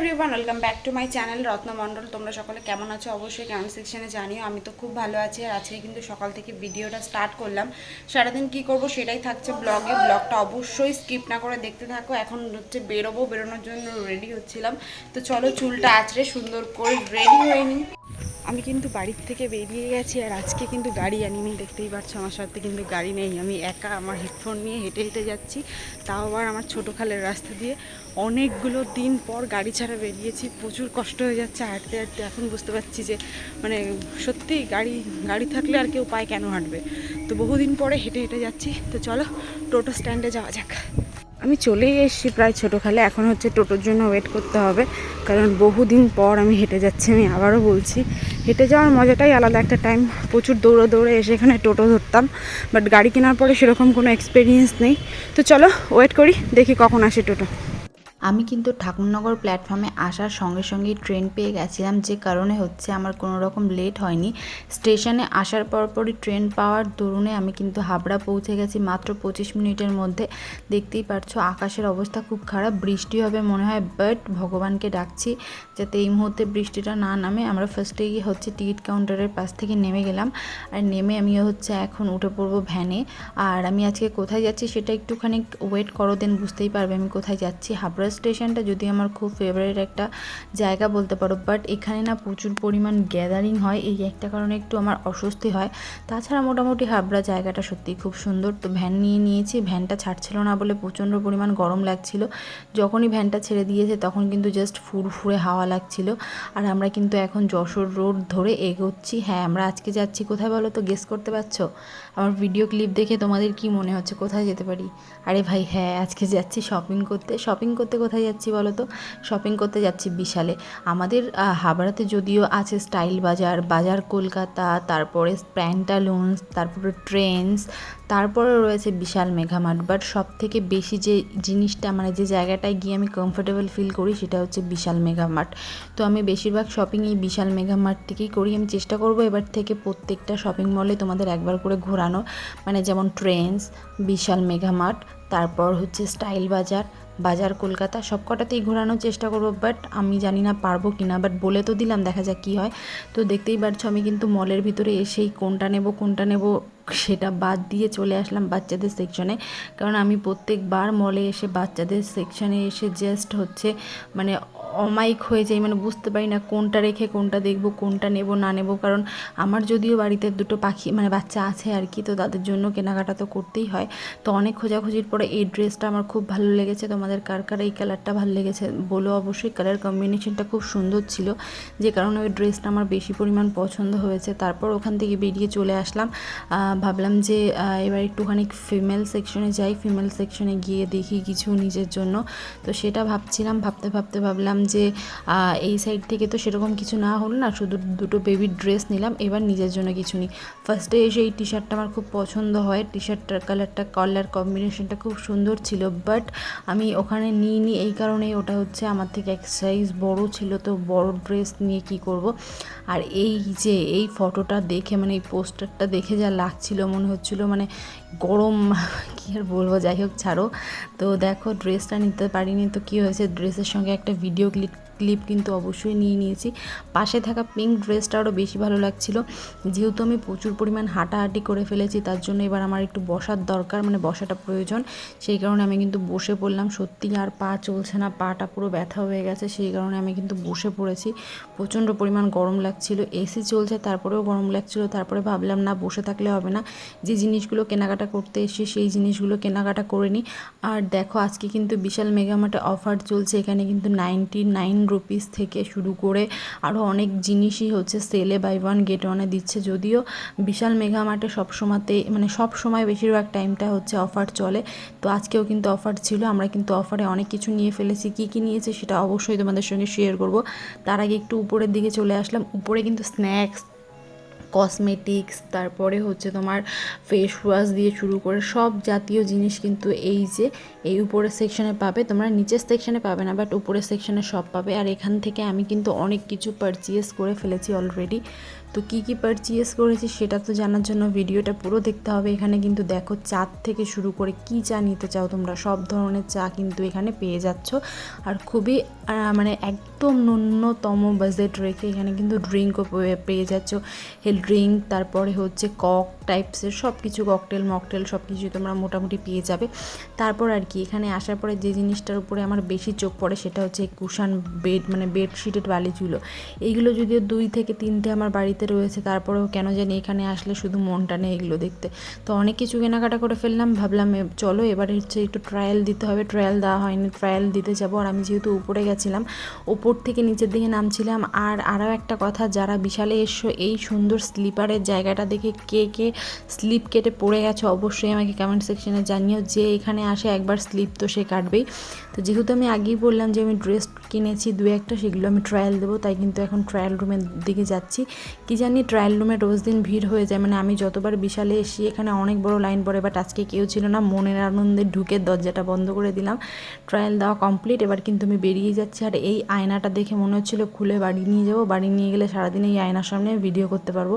Everyone welcome back to my channel Ratna Mondal তোমরা সকলে কেমন আছো? অবশ্যই কমেন্ট সেকশনে জানিও। আমি তো খুব ভালো আছি, আর আজকে কিন্তু সকাল থেকে ভিডিওটা স্টার্ট করলাম। সারাদিন কি করব সেটাই থাকছে ব্লগে ব্লগটা অবশ্যই স্কিপ না করে দেখতে থাকো। এখন হচ্ছে বেরোবো, বেরোনোর জন্য রেডি হচ্ছিলাম। তো চলো চুলটা আঁচড়ে সুন্দর করে রেডি হয়ে নিই। আমি কিন্তু বাড়ির থেকে বেরিয়ে গেছি আর আজকে কিন্তু গাড়ি আনিনি, দেখতেই পাচ্ছ আমার সাথে কিন্তু গাড়ি নেই। আমি একা আমার হেডফোন নিয়ে হেঁটে হেঁটে যাচ্ছি, তাও আবার আমার ছোটো খালের রাস্তা দিয়ে। অনেকগুলো দিন পর গাড়ি ছাড়া বেরিয়েছি, প্রচুর কষ্ট হয়ে যাচ্ছে, হাঁটতে হাঁটতে এখন বুঝতে পারছি যে মানে সত্যি গাড়ি গাড়ি থাকলে আর কেউ পায় কেন হাঁটবে। তো বহুদিন পরে হেঁটে হেঁটে যাচ্ছি, তো চলো টোটো স্ট্যান্ডে যাওয়া যাক। আমি চলেই এসেছি প্রায় ছোটোখালে। এখন হচ্ছে টোটোর জন্য ওয়েট করতে হবে। কারণ বহুদিন পর আমি হেঁটে যাচ্ছি, আমি আবারও বলছি। হেঁটে যাওয়ার মজাটাই আলাদা একটা টাইম প্রচুর দৌড়ে দৌড়ে এসে এখানে টোটো ধরতাম। বাট গাড়ি কেনার পরে সেরকম কোনো এক্সপিরিয়েন্স নেই। তো চলো ওয়েট করি, দেখি কখন আসে টোটো। আমি কিন্তু ঠাকুরনগর প্ল্যাটফর্মে আসার সঙ্গে সঙ্গেই ট্রেন পেয়ে গেছিলাম। যে কারণে হচ্ছে আমার কোনো রকম লেট হয়নি। স্টেশনে আসার পরপরই ট্রেন পাওয়ার দরুনে আমি কিন্তু হাবড়া পৌঁছে গেছি মাত্র পঁচিশ মিনিটের মধ্যে। দেখতেই পারছ আকাশের অবস্থা খুব খারাপ, বৃষ্টি হবে মনে হয় বাট ভগবানকে ডাকছি যাতে এই মুহূর্তে বৃষ্টিটা না নামে। আমরা ফার্স্টে গিয়ে হচ্ছে টিকিট কাউন্টারের পাশ থেকে নেমে গেলাম। আর নেমে আমি হচ্ছে এখন উঠে পড়ব ভ্যানে আর আমি আজকে কোথায় যাচ্ছি সেটা একটুখানি ওয়েট করো দেন বুঝতেই পারবে আমি কোথায় যাচ্ছি। হাবড়া স্টেশনটা যদি আমার খুব ফেভারিট একটা জায়গা বলতে পারো বাট এখানে না প্রচুর পরিমাণ গ্যাদারিং হয়। এই একটা কারণে একটু আমার অস্বস্তি হয়। তাছাড়া মোটামুটি হাবড়া জায়গাটা সত্যিই খুব সুন্দর। তো ভ্যান নিয়ে নিয়েছি ভ্যানটা ছাড়ছিল না বলে প্রচণ্ড পরিমাণ গরম লাগছিল। যখনই ভ্যানটা ছেড়ে দিয়েছে তখন কিন্তু জাস্ট ফুরফুরে হাওয়া লাগছিল। আর আমরা কিন্তু এখন যশোর রোড ধরে এগোচ্ছি। হ্যাঁ আমরা আজকে যাচ্ছি কোথায় বলো তো? গেস করতে পারছ? আমার ভিডিও ক্লিপ দেখে তোমাদের কি মনে হচ্ছে? কোথায় যেতে পারি? আরে ভাই হ্যাঁ আজকে যাচ্ছি শপিং করতে। শপিং করতে কোথায় যাচ্ছি বলো তো? শপিং করতে যাচ্ছি বিশালে। আমাদের হাবড়াতে যদিও আছে স্টাইল বাজার বাজার কলকাতা, তারপরে প্যান্টালুন্স, তারপরে ট্রেন্স তারপরে রয়েছে বিশাল মেঘামার্ট বাট সব থেকে বেশি যে জিনিসটা মানে যে জায়গাটায় গিয়ে আমি কমফোর্টেবল ফিল করি, সেটা হচ্ছে বিশাল মেঘামার্ট তো আমি বেশিরভাগ শপিং এই বিশাল মেঘামার্ট থেকেই করি। আমি চেষ্টা করব এবার থেকে প্রত্যেকটা শপিং মলে তোমাদের একবার করে ঘোরানো মানে যেমন ট্রেন্ডস, বিশাল মেঘামার্ট তারপর হচ্ছে স্টাইল বাজার বাজার, কলকাতা সব কটাতেই ঘোরানোর চেষ্টা করব বাট আমি জানি না পারব কি না বাট বলে তো দিলাম, দেখা যাক কী হয়। তো দেখতেই পারছ, আমি কিন্তু মলের ভিতরে এসেই কোনটা নেব কোনটা নেব, সেটা বাদ দিয়ে চলে আসলাম বাচ্চাদের সেকশনে কারণ আমি প্রত্যেকবার মলে এসে বাচ্চাদের সেকশনে এসে জাস্ট হচ্ছে মানে অমাইক হয়ে যাই মানে বুঝতে পারি না কোনটা রেখে কোনটা দেখব, কোনটা নেব, না নেব। কারণ আমার যদিও বাড়িতে দুটো পাখি মানে বাচ্চা আছে আর কি, তো তাদের জন্য কেনাকাটা তো করতেই হয়। তো অনেক খোঁজাখুঁজির পরে এই ড্রেসটা আমার খুব ভালো লেগেছে। তোমাদের কার কার এই কালারটা ভালো লেগেছে বলো অবশ্যই। কালার কম্বিনেশনটা খুব সুন্দর ছিল। যে কারণে ওই ড্রেসটা আমার বেশি পরিমাণ পছন্দ হয়েছে। তারপর ওখান থেকে বেরিয়ে চলে আসলাম। ভাবলাম যে এবার একটুখানি ফিমেল সেকশনে যাই। ফিমেল সেকশনে গিয়ে দেখি কিছু নিজের জন্য। তো সেটা ভাবছিলাম, ভাবতে ভাবতে ভাবলাম যে এই সাইড থেকে তো সেরকম কিছু না হলো না, শুধু দুটো বেবি ড্রেস নিলাম, এবার নিজের জন্য কিছু নিই ফার্স্টে এসে এই টি শার্টটা আমার খুব পছন্দ হয় টি শার্টটার কালারটা কালার কম্বিনেশনটা খুব সুন্দর ছিল বাট আমি ওখানে নিই নি এই কারণেই ওটা হচ্ছে আমার থেকে এক সাইজ বড় ছিল, তো বড় ড্রেস নিয়ে কি করব? আর এই যে, এই ফটোটা দেখে মানে এই পোস্টারটা দেখে যা লাগছিল, মনে হচ্ছিল মানে গরম, কী আর বলব, যাই হোক ছাড়ো। তো দেখো ড্রেসটা নিতে পারিনি, তো কী হয়েছে? ড্রেসের সঙ্গে একটা ভিডিও ক্লিপ ক্লিপ কিন্তু অবশ্যই নিয়ে নিয়েছি। পাশে থাকা পিঙ্ক ড্রেসটা আরও বেশি ভালো লাগছিল। যেহেতু আমি প্রচুর পরিমাণ হাঁটাহাঁটি করে ফেলেছি, তার জন্য এবার আমার একটু বসার দরকার মানে বসাটা প্রয়োজন। সেই কারণে আমি কিন্তু বসে পড়লাম। সত্যি আর পা চলছে না, পাটা পুরো ব্যথা হয়ে গেছে, সেই কারণে আমি কিন্তু বসে পড়েছি। প্রচণ্ড পরিমাণ গরম লাগছিল, এসি চলছে, তারপরেও গরম লাগছিল, তারপরে ভাবলাম না, বসে থাকলে হবে না। যে জিনিসগুলো কেনাকাটা করতে এসে সেই জিনিসগুলো কেনাকাটা করে নিই আর দেখো, আজকে কিন্তু বিশাল মেগামার্টে অফার চলছে, এখানে কিন্তু নাইনটি নাইন রুপিস থেকে শুরু করে আরও অনেক জিনিসই হচ্ছে সেলে বাই ওয়ান গেট ওয়ানে দিচ্ছে। যদিও বিশাল মেঘা মার্টে সবসময়তে মানে সব সময় বেশিরভাগ টাইমটা হচ্ছে অফার চলে। তো আজকেও কিন্তু অফার ছিল, আমরা কিন্তু অফারে অনেক কিছু নিয়ে ফেলেছি। কী কী নিয়েছে সেটা অবশ্যই তোমাদের সঙ্গে শেয়ার করব। তার আগে একটু উপরের দিকে চলে আসলাম। উপরে কিন্তু স্ন্যাক্স কসমেটিক্স তারপরে হচ্ছে তোমার ফেস ওয়াশ দিয়ে শুরু করে সব জাতীয় জিনিস কিন্তু এই যে, এই উপরের সেকশনে পাবে। তোমরা নিচের সেকশনে পাবে না বাট উপরের সেকশনে সব পাবে। আর এখান থেকে আমি কিন্তু অনেক কিছু পারচেস করে ফেলেছি অলরেডি তো কী কী পারচেস করেছি সেটা তো জানার জন্য ভিডিওটা পুরো দেখতে হবে। এখানে কিন্তু দেখো চা থেকে শুরু করে কী চা নিতে চাও তোমরা, সব ধরনের চা কিন্তু এখানে পেয়ে যাচ্ছ। আর খুবই মানে একদম ন্যূনতম বাজেট রেখে এখানে কিন্তু ড্রিঙ্কও পেয়ে যাচ্ছ। হেল ড্রিঙ্ক তারপরে হচ্ছে কক টাইপসের সব কিছু ককটেল মকটেল সব কিছু তোমরা মোটামুটি পেয়ে যাবে। তারপর আর কি, এখানে আসার পরে যে জিনিসটার উপরে আমার বেশি চোখ পড়ে সেটা হচ্ছে কুশান বেড মানে বেডশিটের বালিগুলো। এইগুলো যদিও দুই থেকে তিনটে আমার বাড়িতে রয়েছে, তারপরেও কেন জানি এখানে আসলে শুধু মনটা নেই এগুলো দেখতে। তো অনেক কিছু কেনাকাটা করে ফেললাম, ভাবলাম চলো এবারে হচ্ছে একটু ট্রায়াল দিতে হবে। ট্রায়াল দেওয়া হয়নি ট্রায়াল দিতে যাব আর আমি যেহেতু উপরে গেছিলাম, ওপর থেকে নিচের দিকে নামছিলাম। আর আরও একটা কথা, যারা বিশালে এসো, এই সুন্দর স্লিপারের জায়গাটা দেখে কে কে স্লিপ কেটে পড়ে গেছে, অবশ্যই আমাকে কমেন্ট সেকশনে জানিও যে এখানে আসে একবার স্লিপ তো সে কাটবেই। তো যেহেতু আমি আগেই বললাম যে আমি ড্রেস কিনেছি, দু একটা, সেগুলো আমি ট্রায়াল দেবো, তাই কিন্তু এখন ট্রায়াল রুমের দিকে যাচ্ছি। কি জানি ট্রায়াল রুমে রোজ দিন ভিড় হয়ে যায়। মানে আমি যতবার বিশালে এসি এখানে অনেক বড় লাইন পড়ে বাট আজকে কেউ ছিল না। মনের আনন্দে ঢুকে দরজাটা বন্ধ করে দিলাম। ট্রায়াল দেওয়া কমপ্লিট এবার কিন্তু আমি বেরিয়ে যাচ্ছি। আর এই আয়নাটা দেখে মনে হচ্ছিল খুলে বাড়ি নিয়ে যাব। বাড়ি নিয়ে গেলে সারাদিন এই আয়নার সামনে ভিডিও করতে পারব।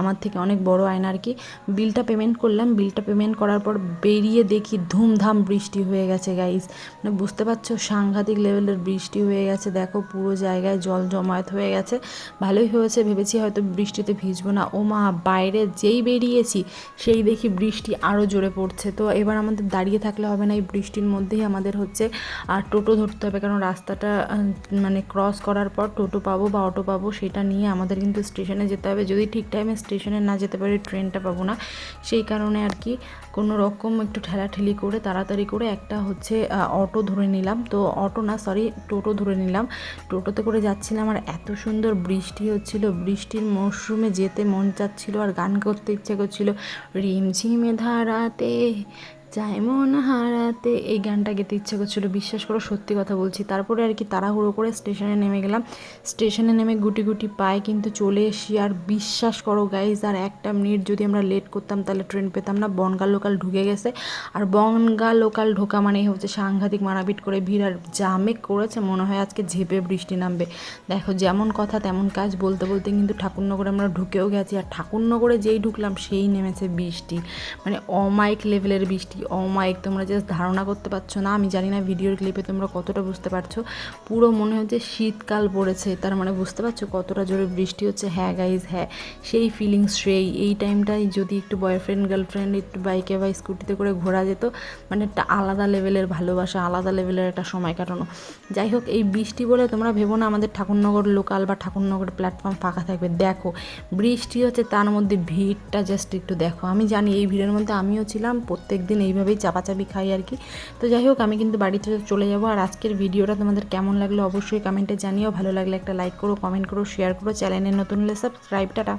আমার থেকে অনেক বড় আয়না আর কি। বিলটা পেমেন্ট করলাম। বিলটা পেমেন্ট করার পর বেরিয়ে দেখি ধুমধাম বৃষ্টি হয়ে গেছে গাইস মানে বুঝতে পারছ, সাংঘাতিক লেভেলের বৃষ্টি হয়ে গেছে। দেখো পুরো জায়গায় জল জমায়েত হয়ে গেছে। ভালোই হয়েছে, ভেবেছি হয়তো বৃষ্টিতে ভিজবো না। ও মা, বাইরে যেই বেরিয়েছি, সেই দেখি বৃষ্টি আরও জোরে পড়ছে। তো এবার আমাদের দাঁড়িয়ে থাকলে হবে না, এই বৃষ্টির মধ্যেই আমাদের হচ্ছে আর টোটো ধরতে হবে। কারণ রাস্তাটা মানে ক্রস করার পর টোটো পাবো বা অটো পাবো, সেটা নিয়ে আমাদের কিন্তু স্টেশনে যেতে হবে। যদি ঠিক টাইমে স্টেশনে না যেতে পারি ট্রেনটা পাবো না। সেই কারণে আর কি, কোনো রকম একটু ঠেলাঠেলি করে, তাড়াতাড়ি করে একটা হচ্ছে অটো ধরে নিলাম। তো অটো না সরি টোটো ধরে নিলাম। টোটোতে করে যাচ্ছিলাম আর এত সুন্দর বৃষ্টি হচ্ছিল। বৃষ্টির মরশুমে যেতে মন চাচ্ছিল আর গান করতে ইচ্ছে করছিল। রিমঝিমে ধারাতে মন হারাতে এই গানটা গেতে ইচ্ছে করছিল, বিশ্বাস করো, সত্যি কথা বলছি। তারপরে আর কি তাড়াহুড়ো করে স্টেশনে নেমে গেলাম। স্টেশনে নেমে গুটি গুটি পায়ে কিন্তু চলে এসি আর বিশ্বাস করো গাইজ আর একটা মিনিট যদি আমরা লেট করতাম, তাহলে ট্রেন পেতাম না। বনগা লোকাল ঢুকে গেছে। আর বনগা লোকাল ঢোকা মানেই হচ্ছে সাংঘাতিক মারাপিট করে ভিড়। আর জামে করেছে, মনে হয় আজকে ঝেপে বৃষ্টি নামবে। দেখো, যেমন কথা তেমন কাজ। বলতে বলতে কিন্তু ঠাকুরনগরে আমরা ঢুকেও গেছি। আর ঠাকুরনগরে যেই ঢুকলাম, সেই নেমেছে বৃষ্টি। মানে অমাইক লেভেলের বৃষ্টি। অমাইক তোমরা জাস্ট ধারণা করতে পারছ না। আমি জানি না ভিডিওর ক্লিপে তোমরা কতটা বুঝতে পারছ। পুরো মনে হচ্ছে শীতকাল পড়েছে, তার মানে বুঝতে পারছ কতটা জোরে বৃষ্টি হচ্ছে। হ্যাঁ গাইজ হ্যাঁ সেই ফিলিংস সেই। এই টাইমটাই যদি একটু বয়ফ্রেন্ড গার্লফ্রেন্ড একটু বাইকে বা স্কুটিতে করে ঘোরা যেত মানে একটা আলাদা লেভেলের ভালোবাসা, আলাদা লেভেলের একটা সময় কাটানো। যাই হোক, এই বৃষ্টি বলে তোমরা ভেবো না, আমাদের ঠাকুরনগর লোকাল বা ঠাকুরনগর প্ল্যাটফর্ম ফাঁকা থাকবে। দেখো, বৃষ্টি হচ্ছে তার মধ্যে ভিড়টা জাস্ট একটু দেখো। আমি জানি এই ভিড়ের মধ্যে আমিও ছিলাম প্রত্যেক দিন এইভাবেই চাপাচাপি খাই আর কি। তো যাই হোক, আমি কিন্তু বাড়িতে চলে যাব। আর আজকের ভিডিওটা তোমাদের কেমন লাগল অবশ্যই কমেন্টে জানিও। ভালো লাগলে একটা লাইক করো কমেন্ট করো শেয়ার করো। চ্যানেলে নতুন হলে সাবস্ক্রাইব টাটা।